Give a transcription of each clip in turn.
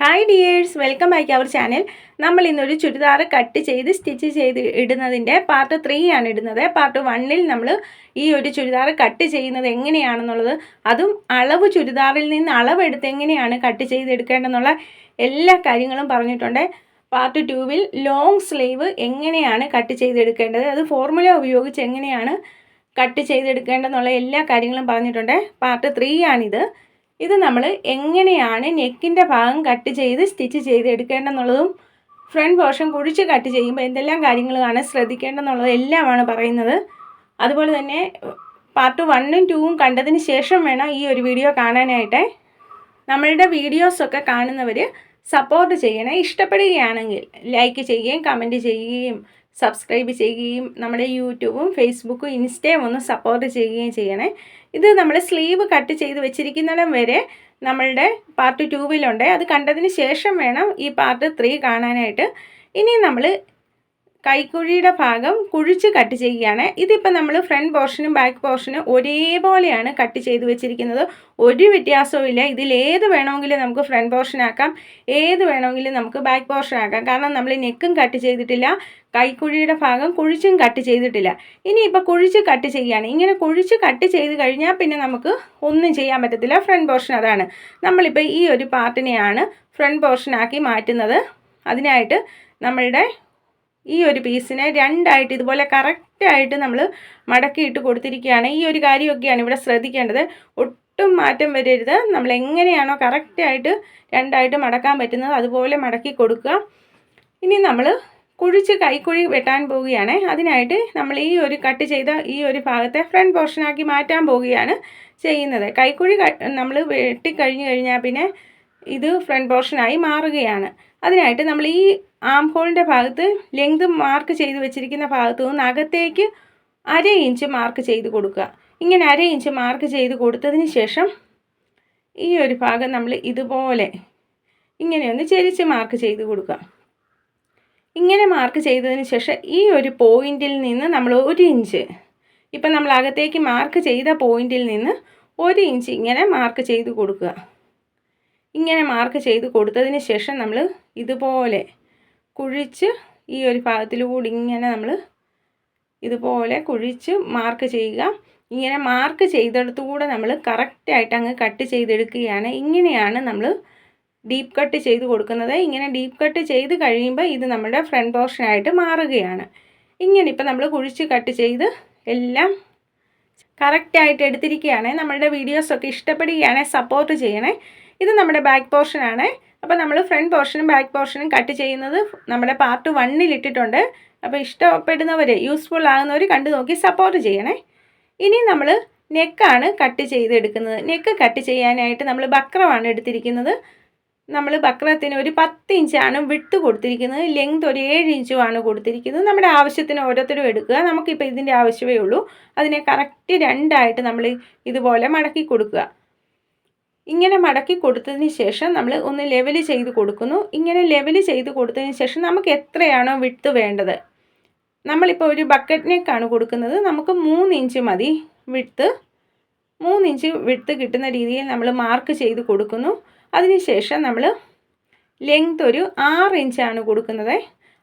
Hi dears welcome back our channel നമ്മൾ ഇന്നൊരു churidar cut ചെയ്ത് സ്റ്റിച്ച് ചെയ്ത് ഇടുന്നതിന്റെ പാർട്ട് ത്രീ ആണ് ഇടുന്നത്. പാർട്ട് വണ്ണിൽ നമ്മൾ ഈ ഒരു ചുരിദാർ കട്ട് ചെയ്യുന്നത് എങ്ങനെയാണെന്നുള്ളത് അതും അളവ് ചുരിദാറിൽ നിന്ന് അളവെടുത്ത് എങ്ങനെയാണ് കട്ട് ചെയ്തെടുക്കേണ്ടതെന്നുള്ള എല്ലാ കാര്യങ്ങളും പറഞ്ഞിട്ടുണ്ട്. പാർട്ട് ടൂവിൽ ലോങ് സ്ലീവ് എങ്ങനെയാണ് കട്ട് ചെയ്തെടുക്കേണ്ടത് അത് ഫോർമുല ഉപയോഗിച്ച് എങ്ങനെയാണ് കട്ട് ചെയ്തെടുക്കേണ്ടതെന്നുള്ള എല്ലാ കാര്യങ്ങളും പറഞ്ഞിട്ടുണ്ട്. പാർട്ട് ത്രീ ആണിത്. ഇത് നമ്മൾ എങ്ങനെയാണ് നെക്കിന്റെ ഭാഗം കട്ട് ചെയ്ത് സ്റ്റിച്ച് ചെയ്ത് എടുക്കേണ്ടെന്നുള്ളതും ഫ്രണ്ട് പോർഷൻ കുഴിച്ച് കട്ട് ചെയ്യുമ്പോൾ എന്തെല്ലാം കാര്യങ്ങളാണ് ശ്രദ്ധിക്കേണ്ടതെന്നുള്ളത് എല്ലാമാണ് പറയുന്നത്. അതുപോലെ തന്നെ പാർട്ട് വണ്ണും ടൂവും കണ്ടതിന് ശേഷം വേണം ഈ ഒരു വീഡിയോ കാണാനായിട്ട്. നമ്മളുടെ വീഡിയോസൊക്കെ കാണുന്നവർ സപ്പോർട്ട് ചെയ്യണേ. ഇഷ്ടപ്പെടുകയാണെങ്കിൽ ലൈക്ക് ചെയ്യുകയും കമന്റ് ചെയ്യുകയും സബ്സ്ക്രൈബ് ചെയ്യുകയും നമ്മുടെ യൂട്യൂബും ഫേസ്ബുക്കും ഇൻസ്റ്റയും ഒന്ന് സപ്പോർട്ട് ചെയ്യുകയും ചെയ്യണേ. ഇത് നമ്മൾ സ്ലീവ് കട്ട് ചെയ്ത് വെച്ചിരിക്കുന്നിടം വരെ നമ്മളുടെ പാർട്ട് ടൂവിലുണ്ട് അത് കണ്ടതിന് ശേഷം വേണം ഈ പാർട്ട് ത്രീ കാണാനായിട്ട്. ഇനി നമ്മൾ കൈക്കുഴിയുടെ ഭാഗം കുഴിച്ച് കട്ട് ചെയ്യുകയാണ്. ഇതിപ്പോൾ നമ്മൾ ഫ്രണ്ട് പോർഷനും ബാക്ക് പോർഷനും ഒരേപോലെയാണ് കട്ട് ചെയ്ത് വെച്ചിരിക്കുന്നത്. ഒരു വ്യത്യാസവും ഇല്ല. ഇതിൽ ഏത് വേണമെങ്കിലും നമുക്ക് ഫ്രണ്ട് പോർഷൻ ആക്കാം. ഏത് വേണമെങ്കിലും നമുക്ക് ബാക്ക് പോർഷൻ ആക്കാം. കാരണം നമ്മൾ നെക്കും കട്ട് ചെയ്തിട്ടില്ല കൈക്കുഴിയുടെ ഭാഗം കുഴിച്ചും കട്ട് ചെയ്തിട്ടില്ല. ഇനിയിപ്പോൾ കുഴിച്ച് കട്ട് ചെയ്യുകയാണ്. ഇങ്ങനെ കുഴിച്ച് കട്ട് ചെയ്ത് കഴിഞ്ഞാൽ പിന്നെ നമുക്ക് ഒന്നും ചെയ്യാൻ പറ്റത്തില്ല. ഫ്രണ്ട് പോർഷൻ അതാണ്. നമ്മളിപ്പോൾ ഈ ഒരു പാർട്ടിനെയാണ് ഫ്രണ്ട് പോർഷനാക്കി മാറ്റുന്നത്. അതിനായിട്ട് നമ്മളുടെ ഈ ഒരു പീസിനെ രണ്ടായിട്ട് ഇതുപോലെ കറക്റ്റായിട്ട് നമ്മൾ മടക്കിയിട്ട് കൊടുത്തിരിക്കുകയാണ്. ഈ ഒരു കാര്യമൊക്കെയാണ് ഇവിടെ ശ്രദ്ധിക്കേണ്ടത്. ഒട്ടും മാറ്റം വരരുത്. നമ്മൾ എങ്ങനെയാണോ കറക്റ്റായിട്ട് രണ്ടായിട്ട് മടക്കാൻ പറ്റുന്നത് അതുപോലെ മടക്കി കൊടുക്കുക. ഇനി നമ്മൾ കുഴിച്ച് കൈക്കുഴി വെട്ടാൻ പോവുകയാണ്. അതിനായിട്ട് നമ്മൾ ഈ ഒരു കട്ട് ചെയ്ത ഈ ഒരു ഭാഗത്തെ ഫ്രണ്ട് പോർഷനാക്കി മാറ്റാൻ പോവുകയാണ് ചെയ്യുന്നത്. കൈക്കുഴി നമ്മൾ വെട്ടിക്കഴിഞ്ഞ് കഴിഞ്ഞാൽ പിന്നെ ഇത് ഫ്രണ്ട് പോർഷനായി മാറുകയാണ്. അതിനായിട്ട് നമ്മൾ ഈ ആം ഹോളിന്റെ ഭാഗത്ത് ലെങ്ത് മാർക്ക് ചെയ്ത് വെച്ചിരിക്കുന്ന ഭാഗത്തു നിന്ന് അകത്തേക്ക് അര ഇഞ്ച് മാർക്ക് ചെയ്ത് കൊടുക്കുക. ഇങ്ങനെ അര ഇഞ്ച് മാർക്ക് ചെയ്ത് കൊടുത്തതിന് ശേഷം ഈ ഒരു ഭാഗം നമ്മൾ ഇതുപോലെ ഇങ്ങനെയൊന്ന് ചെരിച്ച് മാർക്ക് ചെയ്ത് കൊടുക്കുക. ഇങ്ങനെ മാർക്ക് ചെയ്തതിന് ശേഷം ഈ ഒരു പോയിന്റിൽ നിന്ന് നമ്മൾ ഒരു ഇഞ്ച്. ഇപ്പം നമ്മൾ അകത്തേക്ക് മാർക്ക് ചെയ്ത പോയിന്റിൽ നിന്ന് ഒരു ഇഞ്ച് ഇങ്ങനെ മാർക്ക് ചെയ്ത് കൊടുക്കുക. ഇങ്ങനെ മാർക്ക് ചെയ്ത് കൊടുത്തതിന് ശേഷം നമ്മൾ ഇതുപോലെ കുഴിച്ച് ഈ ഒരു ഭാഗത്തിലൂടെ ഇങ്ങനെ നമ്മൾ ഇതുപോലെ കുഴിച്ച് മാർക്ക് ചെയ്യുക. ഇങ്ങനെ മാർക്ക് ചെയ്തെടുത്തുകൂടെ നമ്മൾ കറക്റ്റായിട്ട് അങ്ങ് കട്ട് ചെയ്തെടുക്കുകയാണ്. ഇങ്ങനെയാണ് നമ്മൾ ഡീപ്പ് കട്ട് ചെയ്ത് കൊടുക്കുന്നത്. ഇങ്ങനെ ഡീപ്പ് കട്ട് ചെയ്ത് കഴിയുമ്പോൾ ഇത് നമ്മുടെ ഫ്രണ്ട് പോർഷനായിട്ട് മാറുകയാണ്. ഇങ്ങനെ ഇപ്പം നമ്മൾ കുഴിച്ച് കട്ട് ചെയ്ത് എല്ലാം കറക്റ്റായിട്ട് എടുത്തിരിക്കുകയാണെങ്കിൽ നമ്മളുടെ വീഡിയോസൊക്കെ ഇഷ്ടപ്പെടുകയാണെങ്കിൽ സപ്പോർട്ട് ചെയ്യണേ. ഇത് നമ്മുടെ ബാക്ക് പോർഷനാണ് അപ്പോൾ നമ്മൾ ഫ്രണ്ട് പോർഷനും ബാക്ക് പോർഷനും കട്ട് ചെയ്യുന്നത് നമ്മുടെ പാർട്ട് വണ്ണിൽ ഇട്ടിട്ടുണ്ട്. അപ്പോൾ ഇഷ്ടപ്പെടുന്നവർ യൂസ്ഫുൾ ആകുന്നവർ കണ്ടു നോക്കി സപ്പോർട്ട് ചെയ്യണേ. ഇനി നമ്മൾ നെക്കാണ് കട്ട് ചെയ്തെടുക്കുന്നത്. നെക്ക് കട്ട് ചെയ്യാനായിട്ട് നമ്മൾ ബക്രമാണ് എടുത്തിരിക്കുന്നത്. നമ്മൾ ബക്രത്തിന് ഒരു പത്ത് ഇഞ്ചാണ് വിട്ട് കൊടുത്തിരിക്കുന്നത്. ലെങ്ത് ഒരു ഏഴ് ഇഞ്ചുമാണ് കൊടുത്തിരിക്കുന്നത്. നമ്മുടെ ആവശ്യത്തിന് ഓരോരുത്തരും എടുക്കുക. നമുക്കിപ്പോൾ ഇതിന്റെ ആവശ്യമേ ഉള്ളൂ. അതിനെ കറക്റ്റ് രണ്ടായിട്ട് നമ്മൾ ഇതുപോലെ മടക്കി കൊടുക്കുക. ഇങ്ങനെ മടക്കി കൊടുത്തതിന് ശേഷം നമ്മൾ ഒന്ന് ലെവൽ ചെയ്ത് കൊടുക്കുന്നു. ഇങ്ങനെ ലെവൽ ചെയ്ത് കൊടുത്തതിന് ശേഷം നമുക്ക് എത്രയാണോ വിട്ട് വേണ്ടത്? നമ്മളിപ്പോൾ ഒരു ബക്കറ്റ് നെക്കാണ് കൊടുക്കുന്നത്. നമുക്ക് മൂന്ന് ഇഞ്ച് മതി വിട്ട് മൂന്ന് ഇഞ്ച് വിട്ട് കിട്ടുന്ന രീതിയിൽ നമ്മൾ മാർക്ക് ചെയ്ത് കൊടുക്കുന്നു. അതിനുശേഷം നമ്മൾ ലെങ്ത് ഒരു ആറ് ഇഞ്ചാണ് കൊടുക്കുന്നത്.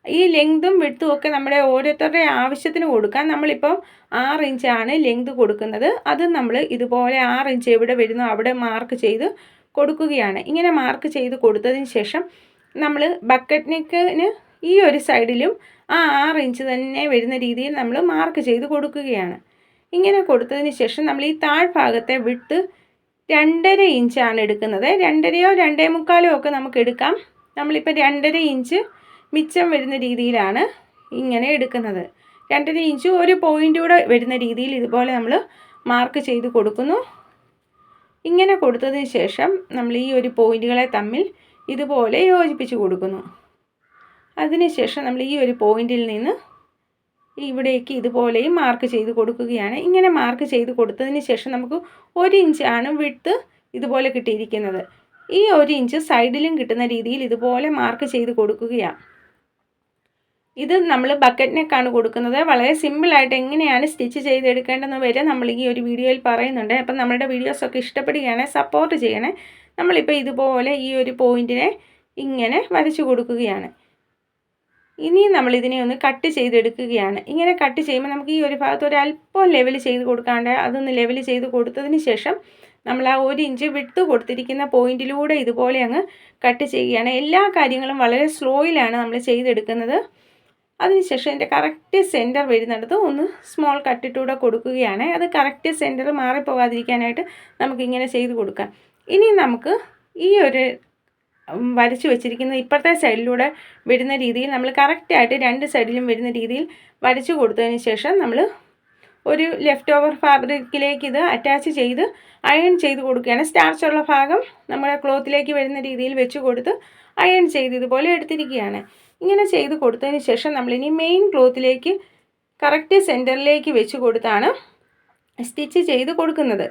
ഈ ലെങ്തും വിട്ടും ഒക്കെ നമ്മുടെ ഓരോരുത്തരുടെ ആവശ്യത്തിന് കൊടുക്കാൻ നമ്മളിപ്പം ആറ് ഇഞ്ചാണ് ലെങ്ത് കൊടുക്കുന്നത്. അത് നമ്മൾ ഇതുപോലെ ആറ് ഇഞ്ച് എവിടെ വരുന്നോ അവിടെ മാർക്ക് ചെയ്ത് കൊടുക്കുകയാണ്. ഇങ്ങനെ മാർക്ക് ചെയ്ത് കൊടുത്തതിന് ശേഷം നമ്മൾ ബക്കറ്റ് നെക്കിന് ഈ ഒരു സൈഡിലും ആ ആറ് ഇഞ്ച് തന്നെ വരുന്ന രീതിയിൽ നമ്മൾ മാർക്ക് ചെയ്ത് കൊടുക്കുകയാണ്. ഇങ്ങനെ കൊടുത്തതിന് ശേഷം നമ്മൾ ഈ താഴ്ഭാഗത്തെ വിട്ട് രണ്ടര ഇഞ്ചാണ് എടുക്കുന്നത്. രണ്ടരയോ രണ്ടേ മുക്കാലോ ഒക്കെ നമുക്ക് എടുക്കാം. നമ്മളിപ്പോൾ രണ്ടര ഇഞ്ച് മിച്ചം വരുന്ന രീതിയിലാണ് ഇങ്ങനെ എടുക്കുന്നത്. രണ്ടര ഇഞ്ച് ഒരു പോയിന്റ് കൂടെ വരുന്ന രീതിയിൽ ഇതുപോലെ നമ്മൾ മാർക്ക് ചെയ്ത് കൊടുക്കുന്നു. ഇങ്ങനെ കൊടുത്തതിന് ശേഷം നമ്മൾ ഈ ഒരു പോയിന്റുകളെ തമ്മിൽ ഇതുപോലെ യോജിപ്പിച്ച് കൊടുക്കുന്നു. അതിനുശേഷം നമ്മൾ ഈ ഒരു പോയിന്റിൽ നിന്ന് ഇവിടേക്ക് ഇതുപോലെയും മാർക്ക് ചെയ്ത് കൊടുക്കുകയാണ്. ഇങ്ങനെ മാർക്ക് ചെയ്ത് കൊടുത്തതിന് ശേഷം നമുക്ക് ഒരു ഇഞ്ചാണ് വിട്ട് ഇതുപോലെ കിട്ടിയിരിക്കുന്നത്. ഈ ഒരു ഇഞ്ച് സൈഡിലും കിട്ടുന്ന രീതിയിൽ ഇതുപോലെ മാർക്ക് ചെയ്ത് കൊടുക്കുകയാണ്. ഇത് നമ്മൾ ബക്കറ്റ് നെക്കാണ് കൊടുക്കുന്നത്. വളരെ സിമ്പിളായിട്ട് എങ്ങനെയാണ് സ്റ്റിച്ച് ചെയ്തെടുക്കേണ്ടതെന്ന് വരെ നമ്മൾ ഈ ഒരു വീഡിയോയിൽ പറയുന്നുണ്ട്. അപ്പം നമ്മളുടെ വീഡിയോസൊക്കെ ഇഷ്ടപ്പെടുകയാണെ സപ്പോർട്ട് ചെയ്യണേ. നമ്മളിപ്പോൾ ഇതുപോലെ ഈ ഒരു പോയിന്റിനെ ഇങ്ങനെ വരച്ചു കൊടുക്കുകയാണ്. ഇനിയും നമ്മൾ ഇതിനെ ഒന്ന് കട്ട് ചെയ്തെടുക്കുകയാണ്. ഇങ്ങനെ കട്ട് ചെയ്യുമ്പോൾ നമുക്ക് ഈ ഒരു ഭാഗത്ത് ഒരു അല്പം ലെവൽ ചെയ്ത് കൊടുക്കാണ്ട് അതൊന്ന് ലെവൽ ചെയ്ത് കൊടുത്തതിന് ശേഷം നമ്മൾ ആ ഒരു ഇഞ്ച് വിട്ട് കൊടുത്തിരിക്കുന്ന പോയിന്റിലൂടെ ഇതുപോലെ അങ്ങ് കട്ട് ചെയ്യുകയാണ്. എല്ലാ കാര്യങ്ങളും വളരെ സ്ലോയിലാണ് നമ്മൾ ചെയ്തെടുക്കുന്നത്. അതിനുശേഷം എന്റെ കറക്റ്റ് സെന്റർ വരുന്നിടത്ത് ഒന്ന് സ്മോൾ കട്ടിട്ടൂടെ കൊടുക്കുകയാണ്. അത് കറക്റ്റ് സെന്റർ മാറിപ്പോകാതിരിക്കാനായിട്ട് നമുക്കിങ്ങനെ ചെയ്ത് കൊടുക്കാം. ഇനി നമുക്ക് ഈ ഒരു വരച്ചു വെച്ചിരിക്കുന്ന ഇപ്പുറത്തെ സൈഡിലൂടെ വരുന്ന രീതിയിൽ നമ്മൾ കറക്റ്റായിട്ട് രണ്ട് സൈഡിലും വരുന്ന രീതിയിൽ വരച്ചു കൊടുത്തതിന് ശേഷം നമ്മൾ ഒരു ലെഫ്റ്റ് ഓവർ ഫാബ്രിക്കിലേക്ക് ഇത് അറ്റാച്ച് ചെയ്ത് അയൺ ചെയ്ത് കൊടുക്കുകയാണ്. സ്റ്റാർച്ചുള്ള ഭാഗം നമ്മുടെ ക്ലോത്തിലേക്ക് വരുന്ന രീതിയിൽ വെച്ച് കൊടുത്ത് അയൺ ചെയ്ത് ഇതുപോലെ എടുത്തിരിക്കുകയാണ്. ഇങ്ങനെ ചെയ്ത് കൊടുത്തതിന് ശേഷം നമ്മൾ നമ്മളിനി മെയിൻ ക്ലോത്തിലേക്ക് കറക്റ്റ് സെന്ററിലേക്ക് വെച്ച് കൊടുത്താണ് സ്റ്റിച്ച് ചെയ്ത് കൊടുക്കുന്നത്.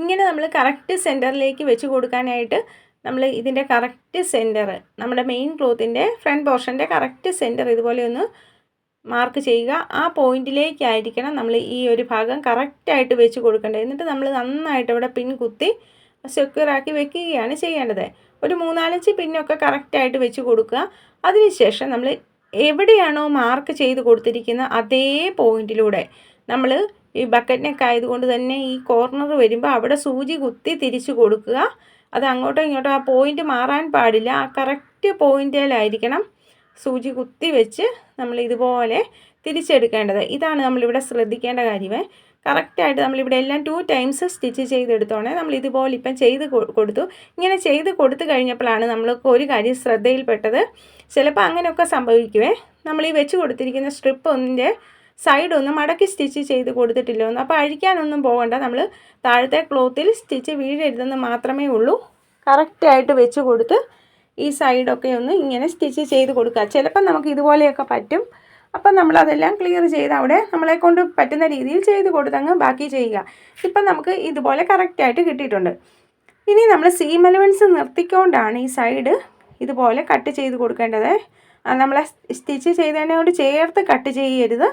ഇങ്ങനെ നമ്മൾ കറക്റ്റ് സെന്ററിലേക്ക് വെച്ച് കൊടുക്കാനായിട്ട് നമ്മൾ ഇതിന്റെ കറക്റ്റ് സെന്റർ നമ്മുടെ മെയിൻ ക്ലോത്തിന്റെ ഫ്രണ്ട് പോർഷന്റെ കറക്റ്റ് സെന്റർ ഇതുപോലെ ഒന്ന് മാർക്ക് ചെയ്യുക. ആ പോയിന്റിലേക്കായിരിക്കണം നമ്മൾ ഈ ഒരു ഭാഗം കറക്റ്റായിട്ട് വെച്ച് കൊടുക്കേണ്ടത്. എന്നിട്ട് നമ്മൾ നന്നായിട്ട് അവിടെ പിൻ കുത്തി സെക്യൂറാക്കി വെക്കുകയാണ് ചെയ്യേണ്ടത്. ഒരു മൂന്നാലഞ്ച് പിന്നൊക്കെ കറക്റ്റായിട്ട് വെച്ച് കൊടുക്കുക. അതിനുശേഷം നമ്മൾ എവിടെയാണോ മാർക്ക് ചെയ്ത് കൊടുത്തിരിക്കുന്ന അതേ പോയിന്റിലൂടെ നമ്മൾ ഈ ബക്കറ്റിനൊക്കെ നെക്ക് ആയതുകൊണ്ട് തന്നെ ഈ കോർണർ വരുമ്പോൾ അവിടെ സൂചി കുത്തി തിരിച്ച് കൊടുക്കുക. അത് അങ്ങോട്ടോ ഇങ്ങോട്ടോ ആ പോയിന്റ് മാറാൻ പാടില്ല. ആ കറക്റ്റ് പോയിന്റിലായിരിക്കണം സൂചി കുത്തി വെച്ച് നമ്മൾ ഇതുപോലെ തിരിച്ചെടുക്കേണ്ടത്. ഇതാണ് നമ്മളിവിടെ ശ്രദ്ധിക്കേണ്ട കാര്യമേ കറക്റ്റായിട്ട് നമ്മളിവിടെ എല്ലാം ടു ടൈംസ് സ്റ്റിച്ച് ചെയ്തെടുത്തോണേ. നമ്മൾ ഇതുപോലെ ഇപ്പം ചെയ്ത് കൊടുത്തു. ഇങ്ങനെ ചെയ്ത് കൊടുത്തു കഴിഞ്ഞപ്പോഴാണ് നമ്മൾക്ക് ഒരു കാര്യം ശ്രദ്ധയിൽപ്പെട്ടത്. ചിലപ്പോൾ അങ്ങനെയൊക്കെ സംഭവിക്കുവേ. നമ്മൾ ഈ വെച്ച് കൊടുത്തിരിക്കുന്ന സ്ട്രിപ്പ് ഒന്നിന്റെ സൈഡ് ഒന്ന് മടക്കി സ്റ്റിച്ച് ചെയ്ത് കൊടുത്തിട്ടില്ല ഒന്ന് അപ്പോൾ അഴിക്കാനൊന്നും പോകണ്ട. നമ്മൾ താഴത്തെ ക്ലോത്തിൽ സ്റ്റിച്ച് വീഴരുതെന്ന് മാത്രമേ ഉള്ളൂ. കറക്റ്റായിട്ട് വെച്ച് കൊടുത്ത് ഈ സൈഡൊക്കെ ഒന്ന് ഇങ്ങനെ സ്റ്റിച്ച് ചെയ്ത് കൊടുക്കുക. ചിലപ്പോൾ നമുക്ക് ഇതുപോലെയൊക്കെ പറ്റും. അപ്പം നമ്മളതെല്ലാം ക്ലിയർ ചെയ്ത് അവിടെ നമ്മളെ കൊണ്ട് പറ്റുന്ന രീതിയിൽ ചെയ്ത് കൊടുത്തങ്ങ് ബാക്കി ചെയ്യുക. ഇപ്പം നമുക്ക് ഇതുപോലെ കറക്റ്റായിട്ട് കിട്ടിയിട്ടുണ്ട്. ഇനി നമ്മൾ സീം അലവൻസ് നിർത്തിക്കൊണ്ടാണ് ഈ സൈഡ് ഇതുപോലെ കട്ട് ചെയ്ത് കൊടുക്കേണ്ടത്. നമ്മളെ സ്റ്റിച്ച് ചെയ്തതിനോട് ചേർത്ത് കട്ട് ചെയ്യരുത്.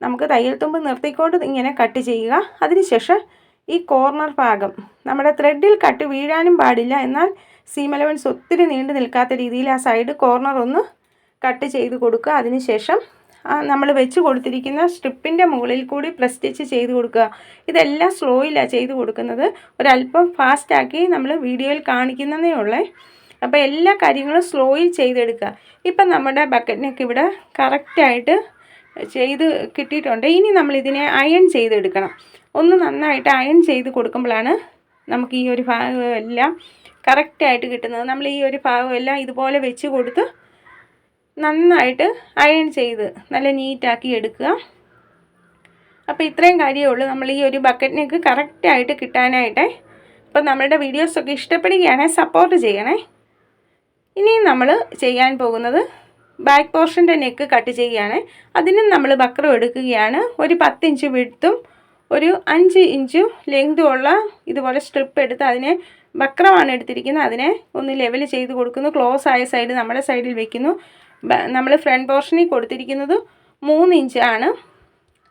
നമുക്ക് തയ്യൽ തുമ്പ് നിർത്തിക്കൊണ്ട് ഇങ്ങനെ കട്ട് ചെയ്യുക. അതിനുശേഷം ഈ കോർണർ ഭാഗം നമ്മുടെ ത്രെഡിൽ കട്ട് വീഴാനും പാടില്ല. എന്നാൽ സീം അലവൻസ് ഒത്തിരി നീണ്ടു നിൽക്കാത്ത രീതിയിൽ ആ സൈഡ് കോർണർ ഒന്ന് കട്ട് ചെയ്ത് കൊടുക്കുക. അതിനുശേഷം നമ്മൾ വെച്ച് കൊടുത്തിരിക്കുന്ന സ്ട്രിപ്പിന്റെ മുകളിൽ കൂടി പ്രസ് സ്റ്റിച്ച് ചെയ്ത് കൊടുക്കുക. ഇതെല്ലാം സ്ലോയിലാണ് ചെയ്ത് കൊടുക്കുന്നത്. ഒരല്പം ഫാസ്റ്റാക്കി നമ്മൾ വീഡിയോയിൽ കാണിക്കുന്നതേ ഉള്ളേ. അപ്പോൾ എല്ലാ കാര്യങ്ങളും സ്ലോയിൽ ചെയ്തെടുക്കുക. ഇപ്പം നമ്മുടെ ബക്കറ്റിനൊക്കെ ഇവിടെ കറക്റ്റായിട്ട് ചെയ്ത് കിട്ടിയിട്ടുണ്ട്. ഇനി നമ്മളിതിനെ അയൺ ചെയ്തെടുക്കണം. ഒന്ന് നന്നായിട്ട് അയൺ ചെയ്ത് കൊടുക്കുമ്പോഴാണ് നമുക്ക് ഈ ഒരു ഭാഗം എല്ലാം കറക്റ്റായിട്ട് കിട്ടുന്നത്. നമ്മൾ ഈ ഒരു ഭാഗം എല്ലാം ഇതുപോലെ വെച്ച് കൊടുത്ത് നന്നായിട്ട് അയൺ ചെയ്ത് നല്ല നീറ്റാക്കി എടുക്കുക. അപ്പോൾ ഇത്രയും കാര്യമേ ഉള്ളൂ. നമ്മൾ ഈ ഒരു ബക്കറ്റിനേക്ക് കറക്റ്റായിട്ട് കിട്ടാനായിട്ട് അപ്പോൾ നമ്മളുടെ വീഡിയോസൊക്കെ ഇഷ്ടപ്പെടുകയാണെങ്കിൽ സപ്പോർട്ട് ചെയ്യണേ. ഇനിയും നമ്മൾ ചെയ്യാൻ പോകുന്നത് ബാക്ക് പോർഷന്റെ നെക്ക് കട്ട് ചെയ്യുകയാണ്. അതിനും നമ്മൾ ബക്രം എടുക്കുകയാണ്. ഒരു പത്തിഞ്ച് വിടുത്തും ഒരു അഞ്ച് ഇഞ്ച് ലെങ്തുമുള്ള ഇതുപോലെ സ്ട്രിപ്പ് എടുത്ത് അതിനെ ബക്രമാണ് എടുത്തിരിക്കുന്നത്. അതിനെ ഒന്ന് ലെവൽ ചെയ്ത് കൊടുക്കുന്നു. ക്ലോസ് ആയ സൈഡ് നമ്മുടെ സൈഡിൽ വെക്കുന്നു. നമ്മൾ ഫ്രണ്ട് പോർഷനിൽ കൊടുത്തിരിക്കുന്നത് മൂന്ന് ഇഞ്ചാണ്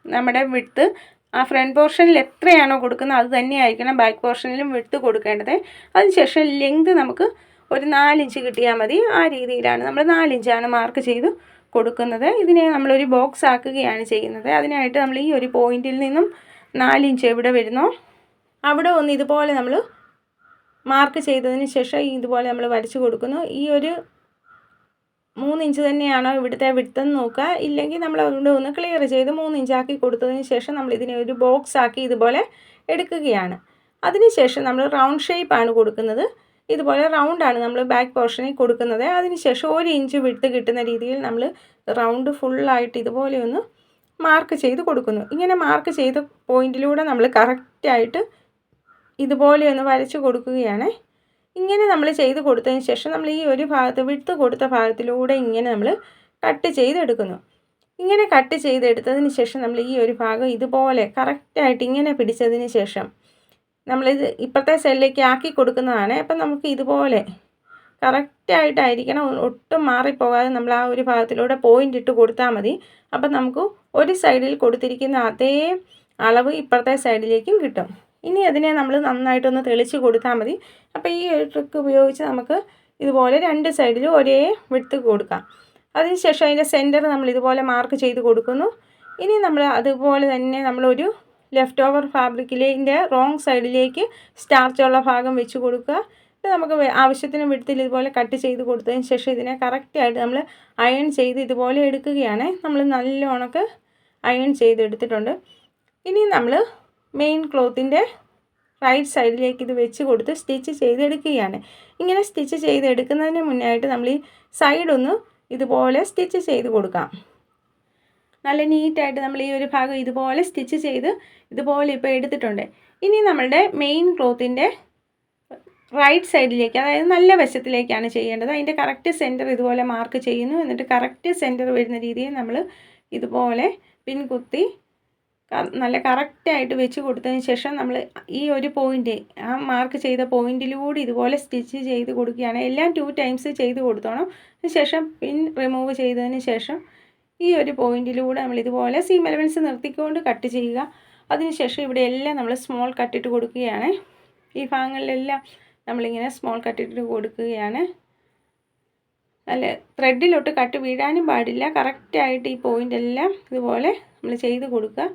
നമ്മുടെ വിട്ത്ത് ആ ഫ്രണ്ട് പോർഷനിൽ എത്രയാണോ കൊടുക്കുന്നത് അത് തന്നെയായിരിക്കണം ബാക്ക് പോർഷനിലും വിട്ത്ത് കൊടുക്കേണ്ടത്. അതിനുശേഷം ലെങ്ത് നമുക്ക് ഒരു നാലിഞ്ച് കിട്ടിയാൽ മതി. ആ രീതിയിലാണ് നമ്മൾ നാലിഞ്ചാണ് മാർക്ക് ചെയ്ത് കൊടുക്കുന്നത്. ഇതിനെ നമ്മളൊരു ബോക്സ് ആക്കുകയാണ് ചെയ്യുന്നത്. അതിനായിട്ട് നമ്മൾ ഈ ഒരു പോയിന്റിൽ നിന്നും നാലിഞ്ച് എവിടെ വരുന്നോ അവിടെ ഒന്ന് ഇതുപോലെ നമ്മൾ മാർക്ക് ചെയ്തതിന് ശേഷം ഇതുപോലെ നമ്മൾ വരച്ച് കൊടുക്കുന്നു. ഈ ഒരു മൂന്ന് ഇഞ്ച് തന്നെയാണോ ഇവിടുത്തെ വിട്ടെന്ന് നോക്കുക. ഇല്ലെങ്കിൽ നമ്മൾ അതുകൊണ്ട് ഒന്ന് ക്ലിയർ ചെയ്ത് മൂന്ന് ഇഞ്ചാക്കി കൊടുത്തതിന് ശേഷം നമ്മൾ ഇതിനെ ഒരു ബോക്സ് ആക്കി ഇതുപോലെ എടുക്കുകയാണ്. അതിനുശേഷം നമ്മൾ റൗണ്ട് ഷേപ്പാണ് കൊടുക്കുന്നത്. ഇതുപോലെ റൗണ്ടാണ് നമ്മൾ ബാക്ക് പോർഷനിൽ കൊടുക്കുന്നത്. അതിനുശേഷം ഒരു ഇഞ്ച് വിട്ട് കിട്ടുന്ന രീതിയിൽ നമ്മൾ റൗണ്ട് ഫുള്ളായിട്ട് ഇതുപോലെ ഒന്ന് മാർക്ക് ചെയ്ത് കൊടുക്കുന്നു. ഇങ്ങനെ മാർക്ക് ചെയ്ത പോയിന്റിലൂടെ നമ്മൾ കറക്റ്റായിട്ട് ഇതുപോലെ ഒന്ന് വരച്ച് കൊടുക്കുകയാണ്. ഇങ്ങനെ നമ്മൾ ചെയ്ത് കൊടുത്തതിന് ശേഷം നമ്മൾ ഈ ഒരു ഭാഗത്ത് വിട്ട് കൊടുത്ത ഭാഗത്തിലൂടെ ഇങ്ങനെ നമ്മൾ കട്ട് ചെയ്തെടുക്കുന്നു. ഇങ്ങനെ കട്ട് ചെയ്തെടുത്തതിന് ശേഷം നമ്മൾ ഈ ഒരു ഭാഗം ഇതുപോലെ കറക്റ്റായിട്ട് ഇങ്ങനെ പിടിച്ചതിന് ശേഷം നമ്മളിത് ഇപ്പോഴത്തെ സെല്ലിലേക്ക് ആക്കി കൊടുക്കുന്നതാണ്. അപ്പം നമുക്ക് ഇതുപോലെ കറക്റ്റായിട്ടായിരിക്കണം ഒട്ടും മാറിപ്പോകാതെ നമ്മൾ ആ ഒരു ഭാഗത്തിലൂടെ പോയിന്റ് ഇട്ട് കൊടുത്താൽ മതി. അപ്പം നമുക്ക് ഒരു സൈഡിൽ കൊടുത്തിരിക്കുന്ന അതേ അളവ് ഇപ്പുറത്തെ സൈഡിലേക്കും കിട്ടും. ഇനി അതിനെ നമ്മൾ നന്നായിട്ടൊന്ന് തെളിച്ച് കൊടുത്താൽ മതി. അപ്പോൾ ഈ ട്രിക്ക് ഉപയോഗിച്ച് നമുക്ക് ഇതുപോലെ രണ്ട് സൈഡിലും ഒരേ വിട്ട് കൊടുക്കാം. അതിനുശേഷം അതിന്റെ സെന്റർ നമ്മൾ ഇതുപോലെ മാർക്ക് ചെയ്ത് കൊടുക്കുന്നു. ഇനി നമ്മൾ അതുപോലെ തന്നെ നമ്മളൊരു ലെഫ്റ്റ് ഓവർ ഫാബ്രിക്കിന്റെ റോങ് സൈഡിലേക്ക് സ്റ്റാർച്ചുള്ള ഭാഗം വെച്ച് കൊടുക്കുക. ഇത് നമുക്ക് ആവശ്യത്തിന് വിടുത്തിൽ ഇതുപോലെ കട്ട് ചെയ്ത് കൊടുത്തതിന് ശേഷം ഇതിനെ കറക്റ്റായിട്ട് നമ്മൾ അയൺ ചെയ്ത് ഇതുപോലെ എടുക്കുകയാണ്. നമ്മൾ നല്ല ഉണക്ക് അയൺ ചെയ്തെടുത്തിട്ടുണ്ട്. ഇനി നമ്മൾ മെയിൻ ക്ലോത്തിന്റെ റൈറ്റ് സൈഡിലേക്ക് ഇത് വെച്ച് കൊടുത്ത് സ്റ്റിച്ച് ചെയ്തെടുക്കുകയാണ്. ഇങ്ങനെ സ്റ്റിച്ച് ചെയ്തെടുക്കുന്നതിന് മുന്നായിട്ട് നമ്മൾ ഈ സൈഡൊന്ന് ഇതുപോലെ സ്റ്റിച്ച് ചെയ്ത് കൊടുക്കാം. നല്ല നീറ്റായിട്ട് നമ്മൾ ഈ ഒരു ഭാഗം ഇതുപോലെ സ്റ്റിച്ച് ചെയ്ത് ഇതുപോലെ ഇപ്പോൾ എടുത്തിട്ടുണ്ട്. ഇനി നമ്മളുടെ മെയിൻ ക്ലോത്തിന്റെ റൈറ്റ് സൈഡിലേക്ക് അതായത് നല്ല വശത്തിലേക്കാണ് ചെയ്യേണ്ടത്. അതിന്റെ കറക്റ്റ് സെന്റർ ഇതുപോലെ മാർക്ക് ചെയ്യുന്നു. എന്നിട്ട് കറക്റ്റ് സെന്റർ വരുന്ന രീതിയിൽ നമ്മൾ ഇതുപോലെ പിൻ കുത്തി നല്ല കറക്റ്റായിട്ട് വെച്ച് കൊടുത്തതിന് ശേഷം നമ്മൾ ഈ ഒരു പോയിന്റ് ആ മാർക്ക് ചെയ്ത പോയിന്റിലൂടെ ഇതുപോലെ സ്റ്റിച്ച് ചെയ്ത് കൊടുക്കുകയാണ്. എല്ലാം ടു ടൈംസ് ചെയ്ത് കൊടുത്തോണം. ശേഷം പിൻ റിമൂവ് ചെയ്തതിന് ശേഷം ഈ ഒരു പോയിന്റിലൂടെ നമ്മൾ ഇതുപോലെ സീം എലവൻസ് നിർത്തിക്കൊണ്ട് കട്ട് ചെയ്യുക. അതിനുശേഷം ഇവിടെ എല്ലാം നമ്മൾ സ്മോൾ കട്ടിട്ട് കൊടുക്കുകയാണ്. ഈ ഭാഗങ്ങളിലെല്ലാം നമ്മളിങ്ങനെ സ്മോൾ കട്ടിട്ട് കൊടുക്കുകയാണ്. അല്ല ത്രെഡിലോട്ട് കട്ട് വീഴാനും പാടില്ല. കറക്റ്റായിട്ട് ഈ പോയിന്റ് എല്ലാം ഇതുപോലെ നമ്മൾ ചെയ്ത് കൊടുക്കുക.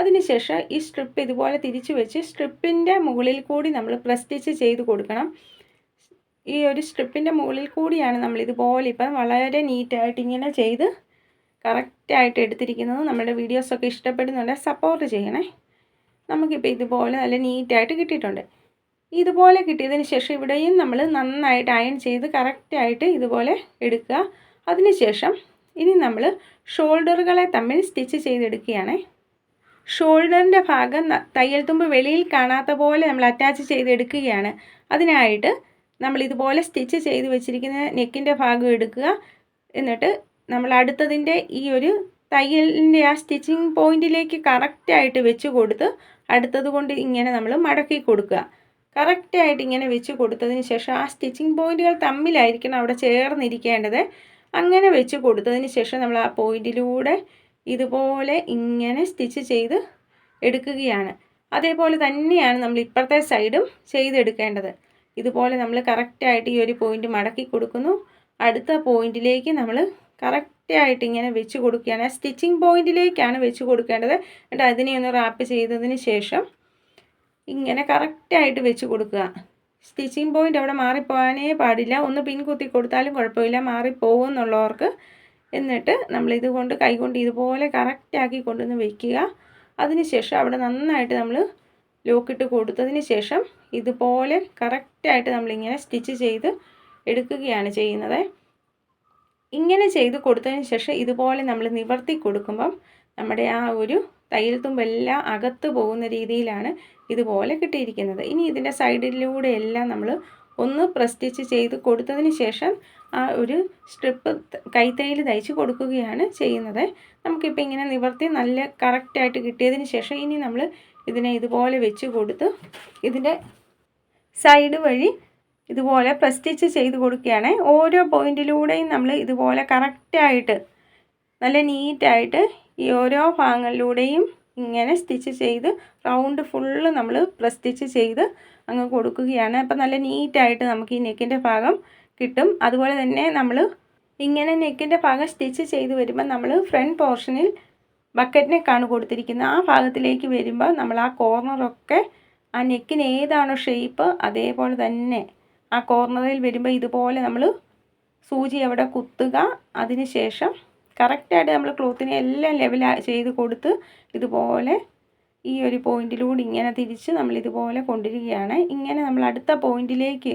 അതിനുശേഷം ഈ സ്ട്രിപ്പ് ഇതുപോലെ തിരിച്ചു വെച്ച് സ്ട്രിപ്പിന്റെ മുകളിൽ കൂടി നമ്മൾ പ്രസ്റ്റിച്ച് ചെയ്ത് കൊടുക്കണം. ഈ ഒരു സ്ട്രിപ്പിന്റെ മുകളിൽ കൂടിയാണ് നമ്മൾ ഇതുപോലെ ഇപ്പം വളരെ നീറ്റായിട്ട് ഇങ്ങനെ ചെയ്ത് കറക്റ്റായിട്ട് എടുത്തിരിക്കുന്നത്. നമ്മുടെ വീഡിയോസൊക്കെ ഇഷ്ടപ്പെടുന്നുണ്ട് സപ്പോർട്ട് ചെയ്യണേ. നമുക്കിപ്പോൾ ഇതുപോലെ നല്ല നീറ്റായിട്ട് കിട്ടിയിട്ടുണ്ട്. ഇതുപോലെ കിട്ടിയതിന് ശേഷം ഇവിടെയും നമ്മൾ നന്നായിട്ട് അയൺ ചെയ്ത് കറക്റ്റായിട്ട് ഇതുപോലെ എടുക്കുക. അതിനുശേഷം ഇനി നമ്മൾ ഷോൾഡറുകളെ തമ്മിൽ സ്റ്റിച്ച് ചെയ്തെടുക്കുകയാണ്. ഷോൾഡറിന്റെ ഭാഗം തയ്യൽ തുമ്പ് വെളിയിൽ കാണാത്ത പോലെ നമ്മൾ അറ്റാച്ച് ചെയ്തെടുക്കുകയാണ് അതിനായിട്ട് നമ്മൾ ഇതുപോലെ സ്റ്റിച്ച് ചെയ്ത് വെച്ചിരിക്കുന്ന നെക്കിന്റെ ഭാഗം എടുക്കുക. എന്നിട്ട് നമ്മൾ അടുത്തതിന്റെ ഈ ഒരു തയ്യലിന്റെ ആ സ്റ്റിച്ചിങ് പോയിന്റിലേക്ക് കറക്റ്റായിട്ട് വെച്ച് കൊടുത്ത് അടുത്തത് കൊണ്ട് ഇങ്ങനെ നമ്മൾ മടക്കി കൊടുക്കുക. കറക്റ്റായിട്ട് ഇങ്ങനെ വെച്ച് കൊടുത്തതിന് ശേഷം ആ സ്റ്റിച്ചിങ് പോയിന്റുകൾ തമ്മിലായിരിക്കണം അവിടെ ചേർന്നിരിക്കേണ്ടത്. അങ്ങനെ വെച്ച് കൊടുത്തതിന് ശേഷം നമ്മൾ ആ പോയിന്റിലൂടെ ഇതുപോലെ ഇങ്ങനെ സ്റ്റിച്ച് ചെയ്ത് എടുക്കുകയാണ്. അതേപോലെ തന്നെയാണ് നമ്മൾ ഇപ്പുറത്തെ സൈഡും ചെയ്തെടുക്കേണ്ടത്. ഇതുപോലെ നമ്മൾ കറക്റ്റായിട്ട് ഈ ഒരു പോയിന്റ് മടക്കി കൊടുക്കുന്നു. അടുത്ത പോയിന്റിലേക്ക് നമ്മൾ കറക്റ്റായിട്ട് ഇങ്ങനെ വെച്ച് കൊടുക്കുകയാണ്. ആ സ്റ്റിച്ചിങ് പോയിന്റിലേക്കാണ് വെച്ച് കൊടുക്കേണ്ടത്. എന്നിട്ട് അതിനെ ഒന്ന് റാപ്പ് ചെയ്തതിന് ശേഷം ഇങ്ങനെ കറക്റ്റായിട്ട് വെച്ച് കൊടുക്കുക. സ്റ്റിച്ചിങ് പോയിന്റ് അവിടെ മാറിപ്പോകാനേ പാടില്ല. ഒന്ന് പിൻ കുത്തി കൊടുത്താലും കുഴപ്പമില്ല. മാറിപ്പോകും എന്നുള്ളവർക്ക് എന്നിട്ട് നമ്മൾ ഇതുകൊണ്ട് കൈകൊണ്ട് ഇതുപോലെ കറക്റ്റാക്കി കൊണ്ടുവന്ന് വയ്ക്കുക അതിനുശേഷം അവിടെ നന്നായിട്ട് നമ്മൾ ലോക്കിട്ട് കൊടുത്തതിന് ശേഷം ഇതുപോലെ കറക്റ്റായിട്ട് നമ്മളിങ്ങനെ സ്റ്റിച്ച് ചെയ്ത് എടുക്കുകയാണ് ചെയ്യുന്നത്. ഇങ്ങനെ ചെയ്ത് കൊടുത്തതിന് ശേഷം ഇതുപോലെ നമ്മൾ നിവർത്തി കൊടുക്കുമ്പം നമ്മുടെ ആ ഒരു തയ്യൽ തുമ്പെല്ലാം അകത്ത് പോകുന്ന രീതിയിലാണ് ഇതുപോലെ കിട്ടിയിരിക്കുന്നത്. ഇനി ഇതിന്റെ സൈഡിലൂടെയെല്ലാം നമ്മൾ ഒന്ന് പ്രസ്റ്റിച്ച് ചെയ്ത് കൊടുത്തതിന് ശേഷം ആ ഒരു സ്ട്രിപ്പ് കൈത്തൈയിൽ തയ്ച്ച് കൊടുക്കുകയാണ് ചെയ്യുന്നത്. നമുക്കിപ്പോൾ ഇങ്ങനെ നിവർത്തി നല്ല കറക്റ്റായിട്ട് കിട്ടിയതിന് ശേഷം ഇനി നമ്മൾ ഇതിനെ ഇതുപോലെ വെച്ച് കൊടുത്ത് ഇതിന്റെ സൈഡ് വഴി ഇതുപോലെ പ്രസ്റ്റിച്ച് ചെയ്ത് കൊടുക്കുകയാണ്. ഓരോ പോയിന്റിലൂടെയും നമ്മൾ ഇതുപോലെ കറക്റ്റായിട്ട് നല്ല നീറ്റായിട്ട് ഈ ഓരോ ഭാഗങ്ങളിലൂടെയും ഇങ്ങനെ സ്റ്റിച്ച് ചെയ്ത് റൗണ്ട് ഫുള്ള് നമ്മൾ പ്രസ്റ്റിച്ച് ചെയ്ത് അങ്ങ് കൊടുക്കുകയാണ്. അപ്പം നല്ല നീറ്റായിട്ട് നമുക്ക് ഈ നെക്കിന്റെ ഭാഗം കിട്ടും. അതുപോലെ തന്നെ നമ്മൾ ഇങ്ങനെ നെക്കിന്റെ ഭാഗം സ്റ്റിച്ച് ചെയ്ത് വരുമ്പോൾ നമ്മൾ ഫ്രണ്ട് പോർഷനിൽ ബക്കറ്റ് നെക്കാണ് കൊടുത്തിരിക്കുന്നത്. ആ ഭാഗത്തിലേക്ക് വരുമ്പോൾ നമ്മൾ ആ കോർണറൊക്കെ ആ നെക്കിന് ഏതാണോ ഷേപ്പ് അതേപോലെ തന്നെ ആ കോർണറിൽ വരുമ്പോൾ ഇതുപോലെ നമ്മൾ സൂചി അവിടെ കുത്തുക. അതിന് ശേഷം കറക്റ്റായിട്ട് നമ്മൾ ക്ലോത്തിനെ എല്ലാം ലെവൽ ചെയ്ത് കൊടുത്ത് ഇതുപോലെ ഈ ഒരു പോയിന്റിലൂടെ ഇങ്ങനെ തിരിച്ച് നമ്മൾ ഇതുപോലെ കൊണ്ടിരിക്കുകയാണ്. ഇങ്ങനെ നമ്മൾ അടുത്ത പോയിന്റിലേക്ക്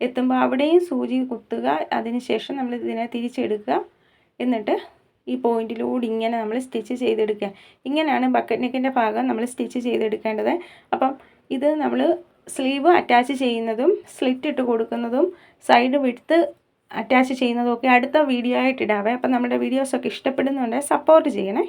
എത്തുമ്പോൾ അവിടെയും സൂചി കുത്തുക അതിനുശേഷം നമ്മൾ ഇതിനെ തിരിച്ചെടുക്കുക. എന്നിട്ട് ഈ പോയിന്റിലൂടെ ഇങ്ങനെ നമ്മൾ സ്റ്റിച്ച് ചെയ്തെടുക്കുക. ഇങ്ങനെയാണ് ബക്കറ്റ് നെക്കിന്റെ ഭാഗം നമ്മൾ സ്റ്റിച്ച് ചെയ്തെടുക്കേണ്ടത്. അപ്പം ഇത് നമ്മൾ സ്ലീവ് അറ്റാച്ച് ചെയ്യുന്നതും സ്ലിറ്റ് ഇട്ട് കൊടുക്കുന്നതും സൈഡ് വിടുത്ത് അറ്റാച്ച് ചെയ്യുന്നതും ഒക്കെ അടുത്ത വീഡിയോ ആയിട്ട് ഇടാവേ. അപ്പം നമ്മുടെ വീഡിയോസൊക്കെ ഇഷ്ടപ്പെടുന്നുണ്ടെങ്കിൽ സപ്പോർട്ട് ചെയ്യണേ.